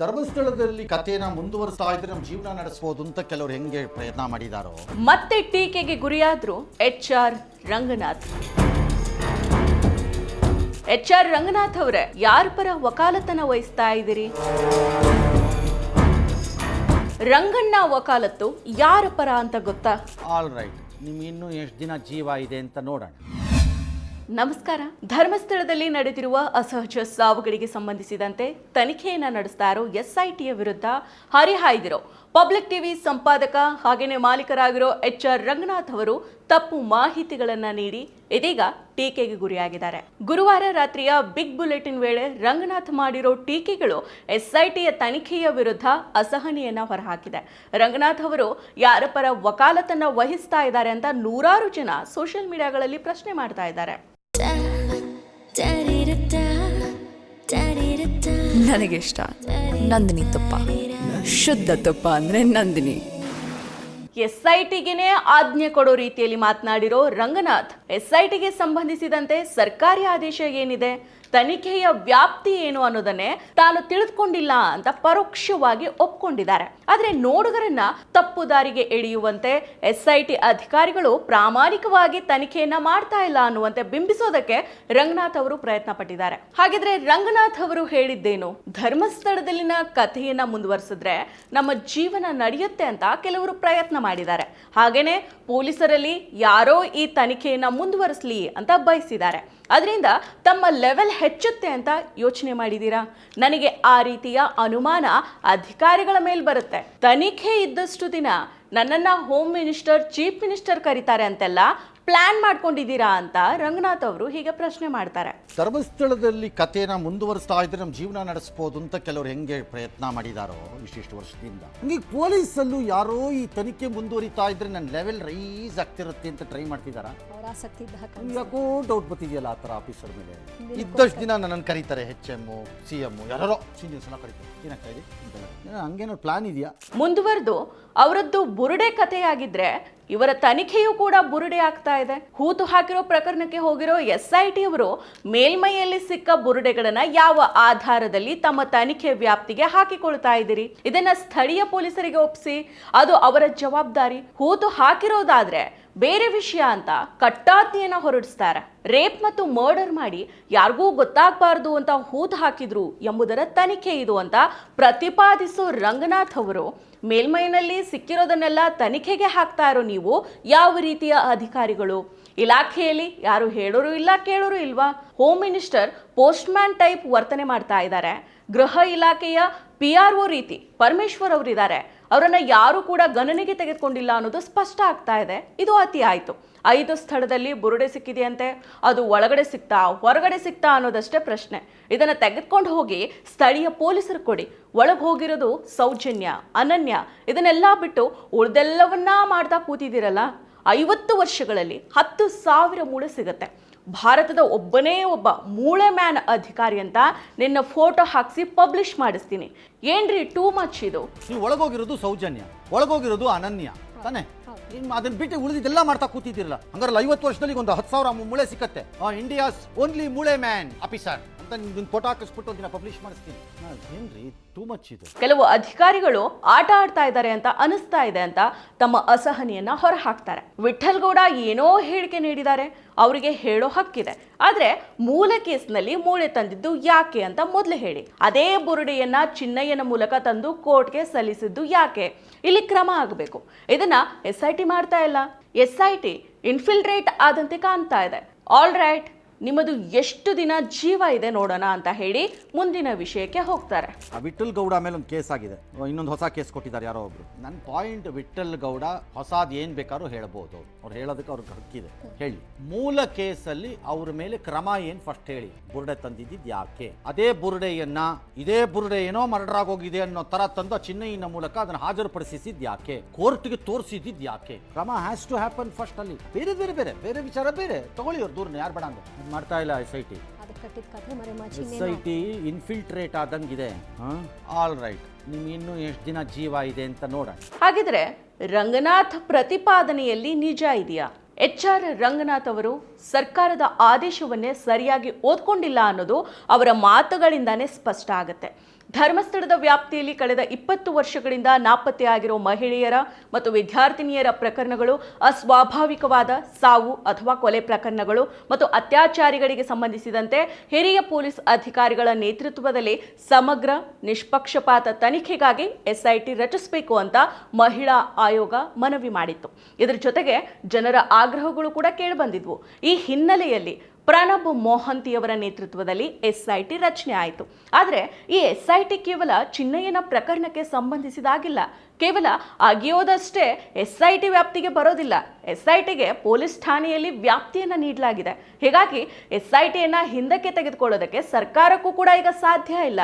ಧರ್ಮಸ್ಥಳದಲ್ಲಿ ಕಥೆನ ಮುಂದುವರಿಸ್ತಾ ಇದ್ರೆ ನಮ್ಮ ಜೀವನ ನಡೆಸಬಹುದು ಅಂತ ಕೆಲವರು ಹೆಂಗೆ ಪ್ರಯತ್ನ ಮಾಡಿದಾರೋ? ಮತ್ತೆ ಟೀಕೆಗೆ ಗುರಿಯಾದ್ರು H R Ranganath. H R Ranganath ಅವರೇ ಯಾರ ಪರ ವಕಾಲತನ ವಹಿಸ್ತಾ ಇದ್ದೀರಿ? ರಂಗಣ್ಣ ವಕಾಲತ್ತು ಯಾರ ಪರ ಅಂತ ಗೊತ್ತಾ? ಆಲ್ ರೈಟ್ ನಿಮ್ ಇನ್ನೂ ಎಷ್ಟು ದಿನ ಜೀವ ಇದೆ ಅಂತ ನೋಡೋಣ. ನಮಸ್ಕಾರ. ಧರ್ಮಸ್ಥಳದಲ್ಲಿ ನಡೆದಿರುವ ಅಸಹಜ ಸಾವುಗಳಿಗೆ ಸಂಬಂಧಿಸಿದಂತೆ ತನಿಖೆಯನ್ನು ನಡೆಸ್ತಾ ಇರೋ ಎಸ್ಐಟಿಯ ವಿರುದ್ಧ ಹರಿಹಾಯ್ದಿರೋ ಪಬ್ಲಿಕ್ ಟಿವಿ ಸಂಪಾದಕ ಹಾಗೆಯೇ ಮಾಲೀಕರಾಗಿರೋ ಎಚ್ ಆರ್ ರಂಗನಾಥ್ ಅವರು ತಪ್ಪು ಮಾಹಿತಿಗಳನ್ನು ನೀಡಿ ಇದೀಗ ಟೀಕೆಗೆ ಗುರಿಯಾಗಿದ್ದಾರೆ. ಗುರುವಾರ ರಾತ್ರಿಯ ಬಿಗ್ ಬುಲೆಟಿನ್ ವೇಳೆ ರಂಗನಾಥ್ ಮಾಡಿರೋ ಟೀಕೆಗಳು ಎಸ್ಐಟಿಯ ತನಿಖೆಯ ವಿರುದ್ಧ ಅಸಹನೆಯನ್ನ ಹೊರಹಾಕಿದೆ. ರಂಗನಾಥ್ ಅವರು ಯಾರ ಪರ ವಕಾಲತನ್ನ ವಹಿಸ್ತಾ ಇದ್ದಾರೆ ಅಂತ ನೂರಾರು ಜನ ಸೋಷಿಯಲ್ ಮೀಡಿಯಾಗಳಲ್ಲಿ ಪ್ರಶ್ನೆ ಮಾಡ್ತಾ ಇದ್ದಾರೆ. ನನಗಿಷ್ಟ. ನಂದಿನಿ ತುಪ್ಪ. ಶುದ್ಧ ತುಪ್ಪ ಅಂದ್ರೆ ನಂದಿನಿ. ಎಸ್ಐಟಿಗೆನೇ ಆಜ್ಞೆ ಕೊಡೋ ರೀತಿಯಲ್ಲಿ ಮಾತನಾಡಿರೋ ರಂಗನಾಥ್ ಎಸ್ಐಟಿಗೆ ಸಂಬಂಧಿಸಿದಂತೆ ಸರ್ಕಾರಿ ಆದೇಶ ಏನಿದೆ? ತನಿಖೆಯ ವ್ಯಾಪ್ತಿ ಏನು ಅನ್ನೋದನ್ನೇ ತಾನು ತಿಳಿದುಕೊಂಡಿಲ್ಲ ಅಂತ ಪರೋಕ್ಷವಾಗಿ ಒಪ್ಕೊಂಡಿದ್ದಾರೆ. ಆದರೆ ನೋಡುಗರನ್ನ ತಪ್ಪು ದಾರಿಗೆ ಎಳೆಯುವಂತೆ ಎಸ್ಐಟಿ ಅಧಿಕಾರಿಗಳು ಪ್ರಾಮಾಣಿಕವಾಗಿ ತನಿಖೆಯನ್ನ ಮಾಡ್ತಾ ಇಲ್ಲ ಅನ್ನುವಂತೆ ಬಿಂಬಿಸೋದಕ್ಕೆ ರಂಗನಾಥ್ ಅವರು ಪ್ರಯತ್ನ ಪಟ್ಟಿದ್ದಾರೆ. ಹಾಗಿದ್ರೆ ರಂಗನಾಥ್ ಅವರು ಹೇಳಿದ್ದೇನು? ಧರ್ಮಸ್ಥಳದಲ್ಲಿನ ಕಥೆಯನ್ನ ಮುಂದುವರಿಸಿದ್ರೆ ನಮ್ಮ ಜೀವನ ನಡೆಯುತ್ತೆ ಅಂತ ಕೆಲವರು ಪ್ರಯತ್ನ ಮಾಡಿದ್ದಾರೆ. ಹಾಗೇನೆ ಪೊಲೀಸರಲ್ಲಿ ಯಾರೋ ಈ ತನಿಖೆಯನ್ನ ಮುಂದುವರಿಸಲಿ ಅಂತ ಬಯಸಿದ್ದಾರೆ. ಅದರಿಂದ ತಮ್ಮ ಲೆವೆಲ್ ಹೆಚ್ಚುತ್ತೆ ಅಂತ ಯೋಚನೆ ಮಾಡಿದ್ದೀರಾ ನನಗೆ ಆ ರೀತಿಯ ಅನುಮಾನ ಅಧಿಕಾರಿಗಳ ಮೇಲೆ ಬರುತ್ತೆ. ತನಿಖೆ ಇದ್ದಷ್ಟು ದಿನ ನನ್ನನ್ನು ಹೋಮ್ ಮಿನಿಸ್ಟರ್ ಚೀಫ್ ಮಿನಿಸ್ಟರ್ ಕರೀತಾರೆ ಅಂತೆಲ್ಲ ಪ್ಲಾನ್ ಮಾಡ್ಕೊಂಡಿದ್ದೀರಾ ಅಂತ ರಂಗನಾಥ್ ಅವರು ಹೀಗೆ ಪ್ರಶ್ನೆ ಮಾಡ್ತಾರೆ. ಧರ್ಮಸ್ಥಳದಲ್ಲಿ ಕಥೆನ ಮುಂದುವರಿಸ್ತಾ ಇದ್ರೆ ನಮ್ಮ ಜೀವನ ನಡೆಸ್ಬೋದು ಅಂತ ಕೆಲವರು ಹೆಂಗೆ ಪ್ರಯತ್ನ ಮಾಡಿದಾರೋ ಇಷ್ಟಿಷ್ಟು ವರ್ಷದಿಂದ. ಹಂಗೆ ಪೊಲೀಸಲ್ಲೂ ಯಾರೋ ಈ ತನಿಖೆ ಮುಂದುವರಿತಾ ಇದ್ರೆ ನನ್ನ ಲೆವೆಲ್ ರೈಸ್ ಆಗ್ತಿರುತ್ತೆ ಅಂತ ಟ್ರೈ ಮಾಡ್ತಿದಾರಾ? ಅವ್ರ ಆಸಕ್ತಿ ಇದ್ದ ಹಾಗೆ ಯಾಕೋ ಡೌಟ್ ಬರ್ತಿದೆಯಲ್ಲ ಆ ಥರ ಆಫೀಸರ್ ಮೇಲೆ? ಇದ್ದಷ್ಟು ದಿನ ನನ್ನನ್ನು ಕರೀತಾರೆ ಹೆಚ್ ಎಂ ಸಿ ಎಮ್ಮು ಯಾರೋ ಸೀನಿಯರ್ಸ್ ಎಲ್ಲ ಕರೀತಾರೆ. ಏನಾಗ್ತಾ ಇದೆ. ಏನೋ ಹಂಗೇನೋ ಪ್ಲಾನ್ ಇದೆಯಾ? ಮುಂದುವರೆದು ಅವರದ್ದು ಬುರುಡೆ ಕಥೆಯಾಗಿದ್ರೆ ಇವರ ತನಿಖೆಯೂ ಕೂಡ ಬುರುಡೆ ಆಗ್ತಾ ಇದೆ. ಹೂತು ಹಾಕಿರೋ ಪ್ರಕರಣಕ್ಕೆ ಹೋಗಿರೋ ಎಸ್ ಐ ಟಿ ಅವರು ಮೇಲ್ಮೈಯಲ್ಲಿ ಸಿಕ್ಕ ಬುರುಡೆಗಳನ್ನ ಯಾವ ಆಧಾರದಲ್ಲಿ ತಮ್ಮ ತನಿಖೆ ವ್ಯಾಪ್ತಿಗೆ ಹಾಕಿಕೊಳ್ತಾ ಇದ್ದೀರಿ? ಇದನ್ನ ಸ್ಥಳೀಯ ಪೊಲೀಸರಿಗೆ ಒಪ್ಪಿಸಿ. ಅದು ಅವರ ಜವಾಬ್ದಾರಿ. ಹೂತು ಹಾಕಿರೋದಾದ್ರೆ ಬೇರೆ ವಿಷಯ ಅಂತ ಕಟ್ಟಾಜ್ಞೆಯನ್ನ ಹೊರಡಿಸ್ತಾರೆ. ರೇಪ್ ಮತ್ತು ಮರ್ಡರ್ ಮಾಡಿ ಯಾರಿಗೂ ಗೊತ್ತಾಗಬಾರ್ದು ಅಂತ ಹೂತು ಹಾಕಿದ್ರು ಎಂಬುದರ ತನಿಖೆ ಇದು ಅಂತ ಪ್ರತಿಪಾದಿಸೋ ರಂಗನಾಥ್ ಅವರು. ಮೇಲ್ಮೈನಲ್ಲಿ ಸಿಕ್ಕಿರೋದನ್ನೆಲ್ಲ ತನಿಖೆಗೆ ಹಾಕ್ತಾ ಇರೋ ನೀವು ಯಾವ ರೀತಿಯ ಅಧಿಕಾರಿಗಳು? ಇಲಾಖೆಯಲ್ಲಿ ಯಾರು ಹೇಳೋರು ಇಲ್ಲ ಕೇಳೋರು ಇಲ್ವಾ? Home minister postman type ವರ್ತನೆ ಮಾಡ್ತಾ ಇದ್ದಾರೆ. ಗೃಹ ಇಲಾಖೆಯ ಪಿ ಆರ್ ಒ ರೀತಿ ಪರಮೇಶ್ವರ್ ಅವರಿದ್ದಾರೆ. ಅವರನ್ನ ಯಾರು ಕೂಡ ಗಣನೆಗೆ ತೆಗೆದುಕೊಂಡಿಲ್ಲ ಅನ್ನೋದು ಸ್ಪಷ್ಟ ಆಗ್ತಾ ಇದೆ. ಇದು ಅತಿ ಆಯಿತು. ಐದು ಸ್ಥಳದಲ್ಲಿ ಬುರುಡೆ ಸಿಕ್ಕಿದೆಯಂತೆ. ಅದು ಒಳಗಡೆ ಸಿಗ್ತಾ ಹೊರಗಡೆ ಸಿಕ್ತಾ ಅನ್ನೋದಷ್ಟೇ ಪ್ರಶ್ನೆ. ಇದನ್ನ ತೆಗೆದುಕೊಂಡು ಹೋಗಿ ಸ್ಥಳೀಯ ಪೊಲೀಸರು ಕೊಡಿ. ಒಳಗೆ ಹೋಗಿರೋದು ಸೌಜನ್ಯ, ಅನನ್ಯ, ಇದನ್ನೆಲ್ಲ ಬಿಟ್ಟು ಉಳ್ದೆಲ್ಲವನ್ನ ಮಾಡ್ತಾ ಕೂತಿದ್ದೀರಲ್ಲ? ಐವತ್ತು ವರ್ಷಗಳಲ್ಲಿ ಹತ್ತು ಸಾವಿರ ಮೂಳೆ ಸಿಗತ್ತೆ. ಭಾರತದ ಒಬ್ಬನೇ ಒಬ್ಬ ಮೂಳೆ ಮ್ಯಾನ್ ಅಧಿಕಾರಿ ಅಂತ ನಿನ್ನ ಫೋಟೋ ಹಾಕಿಸಿ ಪಬ್ಲಿಷ್ ಮಾಡಿಸ್ತೀನಿ. ಏನ್ರಿ ಟೂ ಮಚ್ ಇದು? ನೀವು ಒಳಗೋಗಿರೋದು ಸೌಜನ್ಯ ಒಳಗೋಗಿರೋದು ಅನನ್ಯ ತಾನೆ? ನಿಮ್ಮ ಅದನ್ನ ಬಿಟ್ಟು ಉಳಿದಿದ್ದೆಲ್ಲ ಮಾಡ್ತಾ ಕೂತಿದ್ದಿರಲ್ಲ ಹಂಗಾರಲ್ಲ ಐವತ್ತು ವರ್ಷದಲ್ಲಿ ಒಂದು ಹತ್ತು ಸಾವಿರ ಮೂಳೆ ಸಿಕ್ಕತ್ತೆ. ಇಂಡಿಯಾಸ್ ಓನ್ಲಿ ಮೂಳೆ ಮ್ಯಾನ್ ಆಫೀಸರ್ ಅಂತ ನಿಮ್ಗೆ ಫೋಟೋ ಹಾಕಿಸ್ಬಿಟ್ಟು ಒಂದಿನ ಪಬ್ಲಿಷ್ ಮಾಡಿಸ್ತೀನಿ. ಹಾ, ಏನ್ರಿ? ಟೂ ಮಚ್ ಇದು. ಕೆಲವು ಅಧಿಕಾರಿಗಳು ಆಟ ಆಡ್ತಾ ಇದ್ದಾರೆ ಅಂತ ಅನಿಸ್ತಾ ಇದೆ ಅಂತ ತಮ್ಮ ಅಸಹನೆಯನ್ನ ಹೊರಹಾಕ್ತಾರೆ. ವಿಠಲ್ ಗೌಡ ಏನೋ ಹೇಳಿಕೆ ನೀಡಿದ್ದಾರೆ. ಅವರಿಗೆ ಹೇಳೋ ಹಕ್ಕಿದೆ. ಆದ್ರೆ ಮೂಲ ಕೇಸ್ನಲ್ಲಿ ಮೂಳೆ ತಂದಿದ್ದು ಯಾಕೆ ಅಂತ ಮೊದಲು ಹೇಳಿ. ಅದೇ ಬುರುಡೆಯನ್ನ ಚಿನ್ನಯ್ಯನ ಮೂಲಕ ತಂದು ಕೋರ್ಟ್ಗೆ ಸಲ್ಲಿಸಿದ್ದು ಯಾಕೆ? ಇಲ್ಲಿ ಕ್ರಮ ಆಗಬೇಕು. ಇದನ್ನ ಎಸ್ ಐ ಟಿ ಮಾಡ್ತಾ ಇಲ್ಲ. ಎಸ್ ಐ ಟಿ ಇನ್ಫಿಲ್ಟ್ರೇಟ್ ಆದಂತೆ ಕಾಣ್ತಾ ಇದೆ. ಆಲ್ ರೈಟ್ ನಿಮ್ಮದು ಎಷ್ಟು ದಿನ ಜೀವ ಇದೆ ನೋಡೋಣ ಅಂತ ಹೇಳಿ ಮುಂದಿನ ವಿಷಯಕ್ಕೆ ಹೋಗ್ತಾರೆ. ಆ ವಿಠಲ್ ಗೌಡ ಮೇಲೆ ಒಂದು ಕೇಸ್ ಆಗಿದೆ. ಇನ್ನೊಂದು ಹೊಸ ಕೇಸ್ ಕೊಟ್ಟಿದ್ದಾರೆ ಯಾರೋ ಒಬ್ರು. ನನ್ನ ಪಾಯಿಂಟ್ ವಿಠಲ್ ಗೌಡ ಹೊಸಾದ್ ಏನ್ ಬೇಕಾದ್ರೂ ಹೇಳ್ಬೋದು. ಅವ್ರು ಹೇಳೋದಕ್ಕೆ ಅವ್ರಿಗೆ ಹಕ್ಕಿದೆ. ಹೇಳಿ. ಮೂಲ ಕೇಸಲ್ಲಿ ಅವ್ರ ಮೇಲೆ ಕ್ರಮ ಏನ್ ಫಸ್ಟ್ ಹೇಳಿ. ಬುರುಡೆ ತಂದಿದ್ದು ಯಾಕೆ? ಅದೇ ಬುರುಡೆಯನ್ನ, ಇದೇ ಬುರುಡೆ ಏನೋ ಮರ್ಡರ್ ಆಗೋಗಿದೆ ಅನ್ನೋ ತರ ತಂದ ಚಿನ್ನಯ್ಯನ ಮೂಲಕ ಅದನ್ನ ಹಾಜರುಪಡಿಸಿದ್ ಯಾಕೆ? ಕೋರ್ಟ್ಗೆ ತೋರಿಸಿದ್ದು ಯಾಕೆ? ಕ್ರಮ ಹ್ಯಾಸ್ ಟು ಹ್ಯಾಪನ್ ಫಸ್ಟ್ ಅಲ್ಲಿ. ಬೇರೆ ಬೇರೆ ಬೇರೆ ಬೇರೆ ವಿಚಾರ ಬೇರೆ. ತಗೊಳ್ಳಿ ಅವ್ರು ದೂರನ್ನ ಯಾರು ಬೇಡ ಅಂದ್ರೆ ಮಾಡ್ತಾ ಇಲ್ಲ ಎಸ್ ಐ ಟಿ ಅದಕ್ಕೆ ಕಟ್ಟಿದ ಕಥೆ ಮರೆ ಮಾಚಿ ಎಸ್ ಐ ಟಿ ಇನ್ಫಿಲ್ಟ್ರೇಟ್ ಆದಂಗಿದೆ ಆಲ್ ರೈಟ್ ನಿಮ್ಗೆ ಇನ್ನು ಎಷ್ಟು ದಿನ ಜೀವ ಇದೆ ಅಂತ ನೋಡೋಣ ಹಾಗಿದ್ರೆ ರಂಗನಾಥ್ ಪ್ರತಿಪಾದನೆಯಲ್ಲಿ ನಿಜ ಇದೆಯಾ? ಎಚ್ ಆರ್ ರಂಗನಾಥ್ ಅವರು ಸರ್ಕಾರದ ಆದೇಶವನ್ನೇ ಸರಿಯಾಗಿ ಓದ್ಕೊಂಡಿಲ್ಲ ಅನ್ನೋದು ಅವರ ಮಾತುಗಳಿಂದಾನೇ ಸ್ಪಷ್ಟ ಆಗುತ್ತೆ. ಧರ್ಮಸ್ಥಳದ ವ್ಯಾಪ್ತಿಯಲ್ಲಿ ಕಳೆದ ಇಪ್ಪತ್ತು ವರ್ಷಗಳಿಂದ ನಾಪತ್ತೆಯಾಗಿರುವ ಮಹಿಳೆಯರ ಮತ್ತು ವಿದ್ಯಾರ್ಥಿನಿಯರ ಪ್ರಕರಣಗಳು ಅಸ್ವಾಭಾವಿಕವಾದ ಸಾವು ಅಥವಾ ಕೊಲೆ ಪ್ರಕರಣಗಳು ಮತ್ತು ಅತ್ಯಾಚಾರಿಗಳಿಗೆ ಸಂಬಂಧಿಸಿದಂತೆ ಹಿರಿಯ ಪೊಲೀಸ್ ಅಧಿಕಾರಿಗಳ ನೇತೃತ್ವದಲ್ಲಿ ಸಮಗ್ರ, ನಿಷ್ಪಕ್ಷಪಾತ ತನಿಖೆಗಾಗಿ ಎಸ್ಐಟಿ ರಚಿಸಬೇಕು ಅಂತ ಮಹಿಳಾ ಆಯೋಗ ಮನವಿ ಮಾಡಿತ್ತು. ಇದರ ಜೊತೆಗೆ ಜನರ ಆಗ್ರಹಗಳು ಕೂಡ ಕೇಳಿಬಂದಿದ್ವು ಈ ಹಿನ್ನೆಲೆಯಲ್ಲಿ ಪ್ರಣಬ್ ಮೋಹಂತಿಯವರ ನೇತೃತ್ವದಲ್ಲಿ ಎಸ್ಐಟಿ ರಚನೆ ಆಯಿತು. ಆದರೆ ಈ ಎಸ್ಐಟಿ ಕೇವಲ ಚಿನ್ನಯ್ಯನ ಪ್ರಕರಣಕ್ಕೆ ಸಂಬಂಧಿಸಿದಾಗಿಲ್ಲ. ಕೇವಲ ಅಗಿಯೋದಷ್ಟೇ ಎಸ್ಐಟಿ ವ್ಯಾಪ್ತಿಗೆ ಬರೋದಿಲ್ಲ. ಎಸ್ಐಟಿಗೆ ಪೊಲೀಸ್ ಠಾಣೆಯಲ್ಲಿ ವ್ಯಾಪ್ತಿಯನ್ನು ನೀಡಲಾಗಿದೆ. ಹೀಗಾಗಿ ಎಸ್ಐಟಿಯನ್ನು ಹಿಂದಕ್ಕೆ ತೆಗೆದುಕೊಳ್ಳೋದಕ್ಕೆ ಸರ್ಕಾರಕ್ಕೂ ಕೂಡ ಈಗ ಸಾಧ್ಯ ಇಲ್ಲ.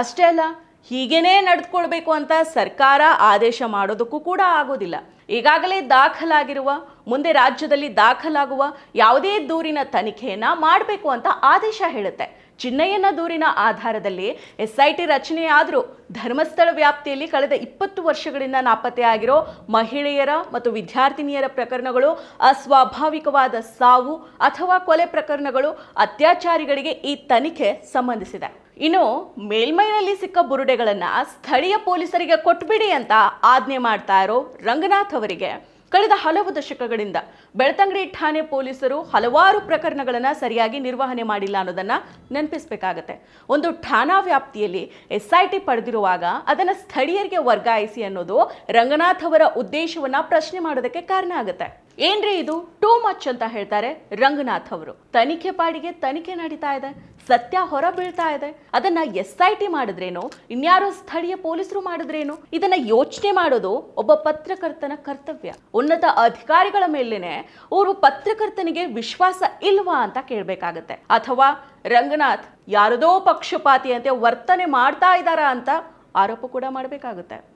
ಅಷ್ಟೇ ಅಲ್ಲ, ಹೀಗೇನೇ ನಡೆದುಕೊಳ್ಬೇಕು ಅಂತ ಸರ್ಕಾರ ಆದೇಶ ಮಾಡೋದಕ್ಕೂ ಕೂಡ ಆಗೋದಿಲ್ಲ. ಈಗಾಗಲೇ ದಾಖಲಾಗಿರುವ, ಮುಂದೆ ರಾಜ್ಯದಲ್ಲಿ ದಾಖಲಾಗುವ ಯಾವುದೇ ದೂರಿನ ತನಿಖೆಯನ್ನು ಮಾಡಬೇಕು ಅಂತ ಆದೇಶ ಹೇಳುತ್ತೆ. ಚಿನ್ನಯ್ಯನ ದೂರಿನ ಆಧಾರದಲ್ಲಿ ಎಸ್ಐಟಿ ರಚನೆಯಾದರೂ ಧರ್ಮಸ್ಥಳ ವ್ಯಾಪ್ತಿಯಲ್ಲಿ ಕಳೆದ ಇಪ್ಪತ್ತು ವರ್ಷಗಳಿಂದ ನಾಪತ್ತೆಯಾಗಿರೋ ಮಹಿಳೆಯರ ಮತ್ತು ವಿದ್ಯಾರ್ಥಿನಿಯರ ಪ್ರಕರಣಗಳು, ಅಸ್ವಾಭಾವಿಕವಾದ ಸಾವು ಅಥವಾ ಕೊಲೆ ಪ್ರಕರಣಗಳು, ಅತ್ಯಾಚಾರಿಗಳಿಗೆ ಈ ತನಿಖೆ ಸಂಬಂಧಿಸಿದೆ. ಇನ್ನು ಮೇಲ್ಮೈನಲ್ಲಿ ಸಿಕ್ಕ ಬುರುಡೆಗಳನ್ನು ಸ್ಥಳೀಯ ಪೊಲೀಸರಿಗೆ ಕೊಟ್ಬಿಡಿ ಅಂತ ಆಜ್ಞೆ ಮಾಡ್ತಾ ಇರೋ ರಂಗನಾಥ್ ಅವರಿಗೆ. ಕಳೆದ ಹಲವು ದಶಕಗಳಿಂದ ಬೆಳ್ತಂಗಡಿ ಠಾಣೆ ಪೊಲೀಸರು ಹಲವಾರು ಪ್ರಕರಣಗಳನ್ನು ಸರಿಯಾಗಿ ನಿರ್ವಹಣೆ ಮಾಡಿಲ್ಲ ಅನ್ನೋದನ್ನ ನೆನಪಿಸಬೇಕಾಗತ್ತೆ. ಒಂದು ಠಾಣಾ ವ್ಯಾಪ್ತಿಯಲ್ಲಿ ಎಸ್ ಐ ಟಿ ಪಡೆದಿರುವಾಗ ಅದನ್ನು ಸ್ಥಳೀಯರಿಗೆ ವರ್ಗಾಯಿಸಿ ಅನ್ನೋದು ರಂಗನಾಥ್ ಅವರ ಉದ್ದೇಶವನ್ನ ಪ್ರಶ್ನೆ ಮಾಡೋದಕ್ಕೆ ಕಾರಣ ಆಗುತ್ತೆ. ಏನ್ರಿ ಇದು? ಟೂ ಮಚ್ ಅಂತ ಹೇಳ್ತಾರೆ ರಂಗನಾಥ್ ಅವರು. ತನಿಖೆ ಪಾಡಿಗೆ ತನಿಖೆ ನಡೀತಾ ಇದೆ. ಸತ್ಯ ಹೊರ ಬೀಳ್ತಾ ಇದೆ. ಅದನ್ನ ಎಸ್ ಐ ಟಿ ಮಾಡಿದ್ರೇನು? ಇನ್ಯಾರೋ ಸ್ಥಳೀಯ ಪೊಲೀಸರು ಮಾಡಿದ್ರೇನು? ಇದನ್ನ ಯೋಚನೆ ಮಾಡೋದು ಒಬ್ಬ ಪತ್ರಕರ್ತನ ಕರ್ತವ್ಯ. ಉನ್ನತ ಅಧಿಕಾರಿಗಳ ಮೇಲೇನೆ ಅವರು ಪತ್ರಕರ್ತನಿಗೆ ವಿಶ್ವಾಸ ಇಲ್ವಾ ಅಂತ ಕೇಳಬೇಕಾಗತ್ತೆ. ಅಥವಾ ರಂಗನಾಥ್ ಯಾರದೋ ಪಕ್ಷಪಾತಿಯಂತೆ ವರ್ತನೆ ಮಾಡ್ತಾ ಇದ್ದಾರಾ ಅಂತ ಆರೋಪ ಕೂಡ ಮಾಡಬೇಕಾಗುತ್ತೆ.